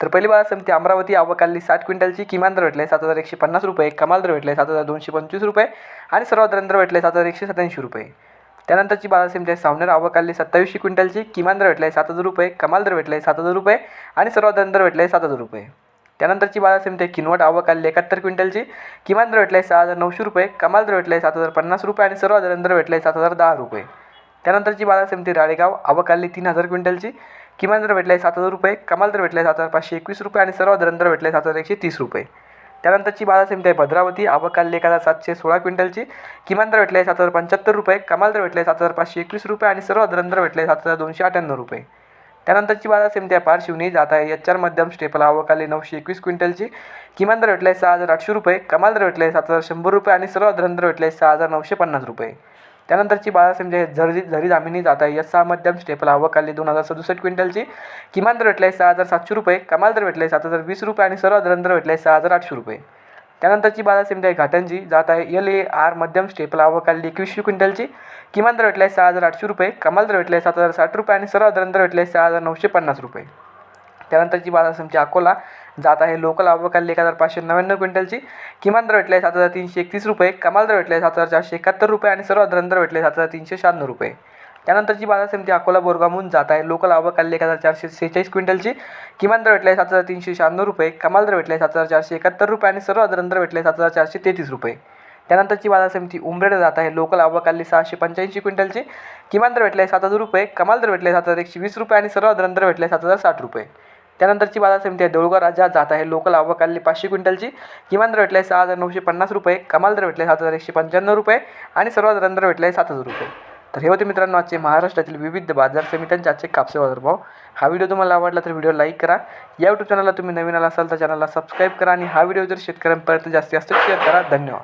तर पहिली बाजार समिती अमरावती आवकाली साठ क्विंटलची किमान दर भेटले सात हजार एकशे पन्नास रुपये. कमाल दर भेटले सात हजार दोनशे पंचवीस रुपये. आणि सर्वात दर भेटले सात हजार एकशे सत्याऐंशी रुपये. त्यानंतरची बाजार समिती आहे म्हणजे सावनेर आवकाली सत्तावीसशे क्विंटलची किमान दर भेटले सात हजार रुपये. कमाल दर भेटले सात हजार रुपये. आणि सर्वात दर भेटले सात हजार रुपये. त्यानंतरची बाजार समिती आहे म्हणजे किनवट आवकाली एकाहत्तर क्विंटलची किमान दर भेटले सहा हजार नऊशे रुपये. कमाल दर भेटले सात हजार पन्नास रुपये. आणि सर्वात दर भेटले सात हजार दहा रुपये. त्यानंतरची बाजार समिती म्हणजे राळेगाव आवकाली तीन हजार क्विंटलची. किमान दर भेटले सात हजार रुपये कमाल दर भेटले सात हजार पाचशे एकवीस रुपये आणि सर्वात दर भेटले सात हजार एकशे तीस रुपये. त्यानंतरची बाजार समिती आहे भद्रावती आवकाली एक हजार सातशे सोळा क्विंटलची. किमान दर भेटले सात हजार पंच्याहत्तर रुपये कमाल दर भेटले सात हजार पाचशे एकवीस रुपये आणि सर्वात दर भेटले सात हजार दोनशे अठ्ठ्याण्णव रुपये. त्यानंतरची बाजार समिती आहे पारशिवनी जात आहे एच आर मध्यम स्टेपल आवकाली नऊशे एकवीस क्विंटलची. किमान दर भेटले सहा हजार आठशे रुपये कमाल दर भेटले सात हजार शंभर रुपये आणि सर्वात दर भेटले सहा हजार नऊशे पन्नास रुपये. त्यानंतरची बाजार जे झरी झरी दामिनी जात आहे. यस सहा मध्यम स्टेपल आवकाली दोन हजार सदुसष्ट क्विंटलची. किमान दर भेटले सहा हजार सातशे रुपये कमाल दर भेटले सात हजार वीस रुपये आणि सर्व दर आहे सहा हजार आठशे रुपये. त्यानंतरची बाजार समिती आहे घाटंजी जात आहे. एल ए आर मध्यम स्टेपल आवकाली एकवीसशे क्विंटलची. किमान दर भेटले सहा हजार आठशे रुपये कमाल दर भेटले सात हजार साठ रुपये आणि सर्व दर आहे सहा हजार नऊशे पन्नास रुपये. त्यानंतरची बाजार अकोला जात आहे. लोकल आवकाली एक हजार पाचशे नव्याण्णव क्विंटलची किमान दर भेटले सात हजार तीनशे एकतीस रुपये. कमाल दर भेटले सात हजार चारशे एकाहत्तर रुपये आणि सर्वात दर भेटले सात हजार तीनशे शहाण्णव रुपये. त्यानंतरची बाजार समिती अकोला बोरगामहून जात आहे. लोकल आवकाली एक हजार चारशे सेहेचाळीस क्विंटलची किमान दर भेटले सात हजार तीनशे शहाण्णव रुपये. कमाल दर भेटले सात हजार चारशे एकाहत्तर रुपये आणि सर्वात दर भेटले सात हजार चारशे तेहतीस रुपये. त्यानंतरची बाजार समिती उमरेड जात आहे. लोकल आवकाली सहाशे पंच्याऐंशी क्विंटलची किमान दर भेटले सात हजार रुपये. कमाल दर भेटले सात हजार एकशे वीस रुपये आणि सर्वात दर भेटले सात हजार साठ रुपये. त्यानंतरची बाजार समिती आहे. देऊळगाव राजा जात आहे. लोकल आवक आलेली पाचशे क्विंटलची. किमान दर भेटले सहा हजार नऊशे पन्नास रुपये. कमाल दर भेटले सात हजार एकशे पंच्याण्णव रुपये. आणि सर्वात दर भेटले सात हजार रुपये. तर हे होते मित्रांनो आजचे महाराष्ट्रातील विविध बाजार समित्यांचे आजचे कापसे बाजारभाव हा व्हिडिओ तुम्हाला आवडला तर व्हिडिओ लाईक करा. या यूट्यूब चॅनलला तुम्ही नवीन आला असाल तर चॅनलला सबस्क्राईब करा. आणि हा व्हिडिओ जर शेतकऱ्यांपर्यंत जास्तीत जास्त शेअर करा. धन्यवाद.